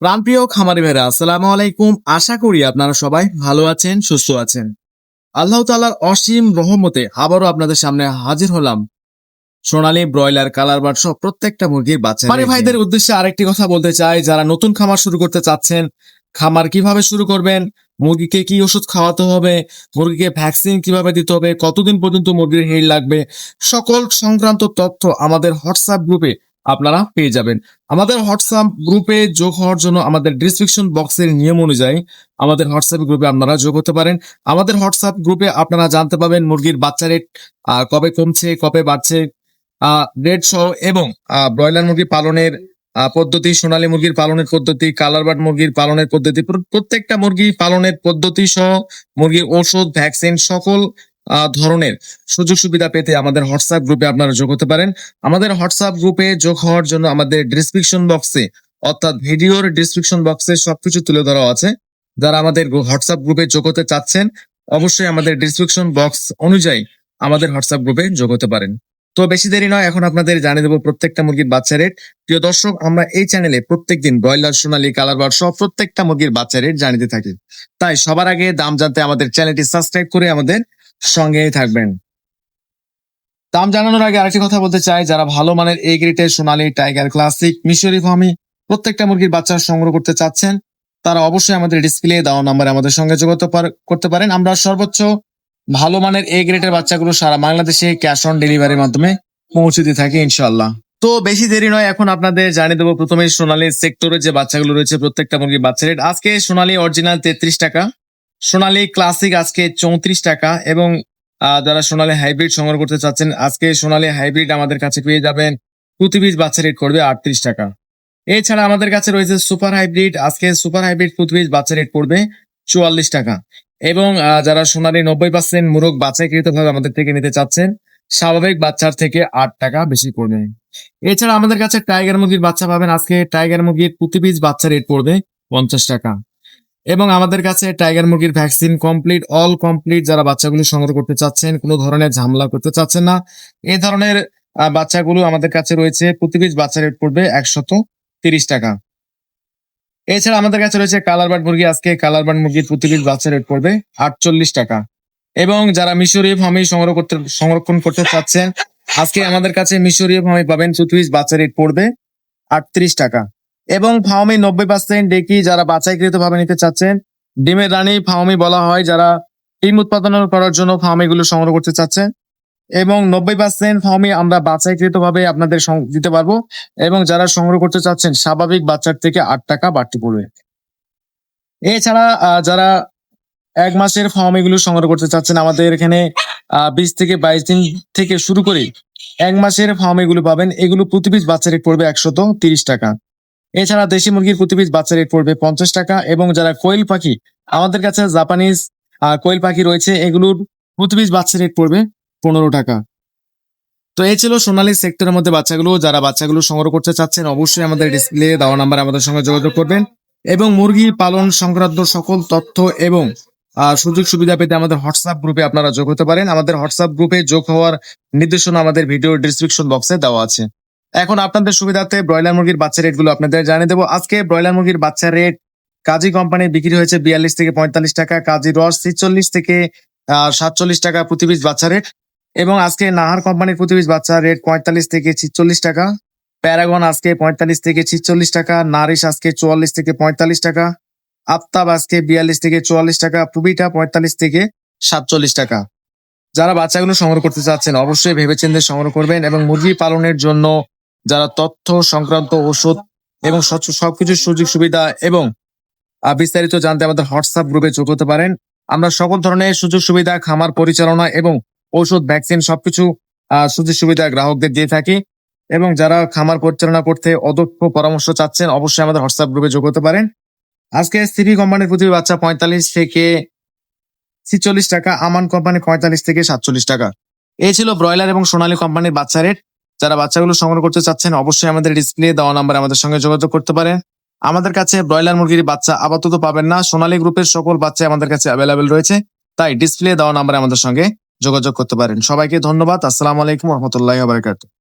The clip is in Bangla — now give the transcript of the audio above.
প্রাণপ্রিয় খামারি ভাইরা আসসালামু আলাইকুম। আশা করি আপনারা সবাই ভালো আছেন সুস্থ আছেন। আল্লাহ তাআলার অসীম রহমতে আবারও আপনাদের সামনে হাজির হলাম। সোনালী ব্রয়লার কালার বার্ড সহ প্রত্যেকটা মুরগির বাচ্চা খামারি ভাইদের উদ্দেশ্যে আরেকটি কথা বলতে চাই যারা নতুন খামার শুরু করতে চাচ্ছেন খামার কীভাবে শুরু করবেন মুরগিকে কি ওষুধ খাওয়াতে হবে মুরগিকে ভ্যাকসিন কীভাবে দিতে হবে কতদিন পর্যন্ত মুরগির হেড লাগবে সকল সংক্রান্ত তথ্য আমাদের হোয়াটসঅ্যাপ গ্রুপে আপনারা পেয়ে যাবেন। আমাদের হোয়াটসঅ্যাপ গ্রুপে যোগ হওয়ার জন্য আমাদের ডিসক্রিপশন বক্সের নিয়ম অনুযায়ী আমাদের হোয়াটসঅ্যাপ গ্রুপে আপনারা যোগ হতে পারেন। আমাদের হোয়াটসঅ্যাপ গ্রুপে আপনারা জানতে পাবেন মুরগির বাচ্চা রেট কবে কমছে, কবে বাড়ছে। রেট সহ এবং ব্রয়লার মুরগি পালনের পদ্ধতি, সোনালী মুরগির পালনের পদ্ধতি কালার বার্ড মুরগির পালনের পদ্ধতি প্র- প্রত্যেকটা মুরগি পালনের পদ্ধতি সহ মুরগির ওষুধ ভ্যাকসিন সকল ধরনের সুযোগ সুবিধা পেতে আমাদের হোয়াটসঅ্যাপ গ্রুপে আপনারা যোগ হতে পারেন। আমাদের হোয়াটসঅ্যাপ গ্রুপে যোগ হওয়ার জন্য আমাদের ডিসক্রিপশন বক্সে অর্থাৎ ভিডিওর ডিসক্রিপশন বক্সে সবকিছু তুলে ধরা আছে। যারা আমাদের হোয়াটসঅ্যাপ গ্রুপে যোগ হতে চাচ্ছেন, অবশ্যই আমাদের ডিসক্রিপশন বক্স অনুযায়ী আমাদের হোয়াটসঅ্যাপ গ্রুপে যোগ হতে পারেন। তো বেশি দেরি নয়, এখন আপনাদের জানিয়ে দেবো প্রত্যেকটা মুরগির বাচ্চা রেট প্রিয় দর্শক, আমরা এই চ্যানেলে প্রত্যেকদিন ব্রয়লার, সোনালী, কালার বার সব প্রত্যেকটা মুরগির বাচ্চা রেট জানিয়ে থাকি। তাই সবার আগে দাম জানতে আমাদের চ্যানেলটি সাবস্ক্রাইব করে আমাদের সঙ্গেই থাকবেন। দাম জানানোর আগে আরেকটি কথা বলতে চাই, যারা ভালো মানের এ গ্রেটের সোনালী টাইগার ক্লাসিক মিশরি ফার্মি প্রত্যেকটা মুরগির বাচ্চা সংগ্রহ করতে চাচ্ছেন, তারা অবশ্যই আমাদের ডিসপ্লে দেওয়া নাম্বারে আমাদের সঙ্গে যোগাযোগ করতে পারেন। আমরা সর্বোচ্চ ভালো মানের এ গ্রেটের বাচ্চাগুলো সারা বাংলাদেশে ক্যাশ অন ডেলিভারির মাধ্যমে পৌঁছে দিয়ে থাকি ইনশাল্লাহ তো বেশি দেরি নয়, এখন আপনাদের জানিয়ে দেবো প্রথমে সোনালী সেক্টরে যে বাচ্চাগুলো রয়েছে প্রত্যেকটা মুরগির বাচ্চা রেট আজকে সোনালী অরিজিনাল তেত্রিশ টাকা। সোনালী ক্লাসিক আজকে চৌত্রিশ টাকা এবং যারা সোনালী হাইব্রিড সংগ্রহ করতে চাচ্ছেন, আজকে সোনালী হাইব্রিড আমাদের কাছে পেয়ে যাবেন। প্রতি বাচ্চা রেট করবে আটত্রিশ টাকা। এছাড়া আমাদের কাছে রয়েছে সুপার হাইব্রিড। আজকে সুপার হাইব্রিড প্রতি বাচ্চা রেট পড়বে চুয়াল্লিশ টাকা। এবং যারা সোনালী নব্বই পার্সেন্ট মুরগ বাছাইকৃত ভাবে আমাদের থেকে নিতে চাচ্ছেন, স্বাভাবিক বাচ্চার থেকে আট টাকা বেশি পড়বে। এছাড়া আমাদের কাছে টাইগার মুরগির বাচ্চা পাবেন। আজকে টাইগার মুরগির পিস বাচ্চা রেট পড়বে পঞ্চাশ টাকা। এবং আমাদের কাছে টাইগার মুরগির ভ্যাকসিন কমপ্লিট, অল কমপ্লিট যারা বাচ্চাগুলো সংগ্রহ করতে চাচ্ছেন, কোনো ধরনের ঝামেলা করতে চাচ্ছেন না। এই ধরনের বাচ্চাগুলো আমাদের কাছে রয়েছে, প্রতি পিস বাচ্চা রেট পড়বে একশত তিরিশ টাকা। এছাড়া আমাদের কাছে রয়েছে কালার বার্ড মুরগি, আজকে কালার বার্ড মুরগির প্রতি পিস বাচ্চা রেট পড়বে আটচল্লিশ টাকা। এবং যারা মিশরীয় ফার্মি সংগ্রহ করতে, সংরক্ষণ করতে চাচ্ছেন, আজকে আমাদের কাছে মিশরীয় ফার্মি পাবেন প্রতি পিস বাচ্চা রেট পড়বে আটত্রিশ টাকা। এবং ফার্মি নব্বই পার্সেন্ট ডেকি যারা বাছাইকৃত ভাবে নিতে চাচ্ছেন, ডিমের রানী ফার্মি বলা হয়, যারা ডিম উৎপাদন করার জন্য ফার্মিগুলো সংগ্রহ করতে চাচ্ছেন। এবং নব্বই পার্সেন্ট ফার্মি আমরা বাছাইকৃত ভাবে আপনাদের দিতে পারব। এবং যারা সংগ্রহ করতে চাচ্ছেন, স্বাভাবিক বাচ্চার থেকে আট টাকা বাড়তি পড়বে। এছাড়া যারা এক মাসের ফার্মিগুলো সংগ্রহ করতে চাচ্ছেন, আমাদের এখানে বিশ থেকে বাইশ দিন থেকে শুরু করে এক মাসের ফার্মিগুলো পাবেন। এগুলো প্রতি পিস বাচ্চা রেট পড়বে একশত তিরিশ টাকা। এছাড়া দেশি মুরগির প্রতি পিস বাচ্চা রেট পড়বে পঞ্চাশ টাকা এবং যারা কোয়েল পাখি, আমাদের কাছে জাপানিজ কোয়েল পাখি রয়েছে, এগুলোর প্রতি পিস বাচ্চা রেট পড়বে পনেরো টাকা। তো এই ছিল সোনালী সেক্টরের মধ্যে বাচ্চাগুলো, যারা বাচ্চাগুলো সংগ্রহ করতে চাচ্ছেন, অবশ্যই আমাদের ডিসপ্লে দেওয়া নাম্বার আমাদের সঙ্গে যোগাযোগ করবেন এবং মুরগি পালন সংক্রান্ত সকল তথ্য এবং সুযোগ সুবিধা পেতে আমাদের হোয়াটসঅ্যাপ গ্রুপে আপনারা যোগ হতে পারেন। আমাদের হোয়াটসঅ্যাপ গ্রুপে যোগ হওয়ার নির্দেশনা আমাদের ভিডিও ডিসক্রিপশন বক্সে দেওয়া আছে। এখন আপনাদের সুবিধাতে ব্রয়লার মুরগির বাচ্চা রেটগুলো আপনাদের জানিয়ে দেবো। আজকে ব্রয়লার মুরগির বাচ্চা রেট কাজী কোম্পানি বিক্রি হয়েছে বিয়াল্লিশ থেকে পঁয়তাল্লিশ টাকা, কাজী রস ছিচল্লিশ থেকে সাতচল্লিশ টাকা প্রতি পিস বাচ্চা রেট এবং আজকে নাহার কোম্পানির প্রতি পিস বাচ্চা রেট পঁয়তাল্লিশ থেকে ছিচল্লিশ টাকা, প্যারাগন আজকে পঁয়তাল্লিশ থেকে ছিচল্লিশ টাকা, নারিশ আজকে চুয়াল্লিশ থেকে পঁয়তাল্লিশ টাকা, আফতাব আজকে বিয়াল্লিশ থেকে চুয়াল্লিশ টাকা, পুবিটা পঁয়তাল্লিশ থেকে সাতচল্লিশ টাকা। যারা বাচ্চাগুলো সংগ্রহ করতে চাচ্ছেন, অবশ্যই ভেবেচিন্তে সংগ্রহ করবেন এবং মুরগি পালনের জন্য যারা তথ্য, সংক্রান্ত ওষুধ এবং সবকিছু সুযোগ সুবিধা এবং বিস্তারিত জানতে আমাদের হোয়াটসঅ্যাপ গ্রুপে যোগ হতে পারেন। আমরা সকল ধরনের সুযোগ সুবিধা, খামার পরিচালনা এবং ঔষধ ভ্যাকসিন সবকিছু সুযোগ সুবিধা গ্রাহকদের দিয়ে থাকি। এবং যারা খামার পরিচালনা করতে অদক্ষ পরামর্শ চাচ্ছেন, অবশ্যই আমাদের হোয়াটসঅ্যাপ গ্রুপে যোগ হতে পারেন। আজকে সিভি কোম্পানির প্রতি বাচ্চা পঁয়তাল্লিশ থেকে ছিচল্লিশ টাকা, আমান কোম্পানি পঁয়তাল্লিশ থেকে সাতচল্লিশ টাকা। এই ছিল ব্রয়লার এবং সোনালী কোম্পানির বাচ্চা রেট। যারা বাচ্চাগুলো সংগ্রহ করতে চাচ্ছেন, অবশ্যই আমাদের ডিসপ্লে দেওয়া নাম্বার আমাদের সঙ্গে যোগাযোগ করতে পারে। আমাদের কাছে ব্রয়লার মুরগির বাচ্চা আপাতত পাবেন না। সোনালী গ্রুপের সকল বাচ্চা আমাদের কাছে অ্যাভেলেবেল রয়েছে। তাই ডিসপ্লে দেওয়া নাম্বারে আমাদের সঙ্গে যোগাযোগ করতে পারেন। সবাইকে ধন্যবাদ। আসসালামু আলাইকুম রহমতুল্লাহ বারকাত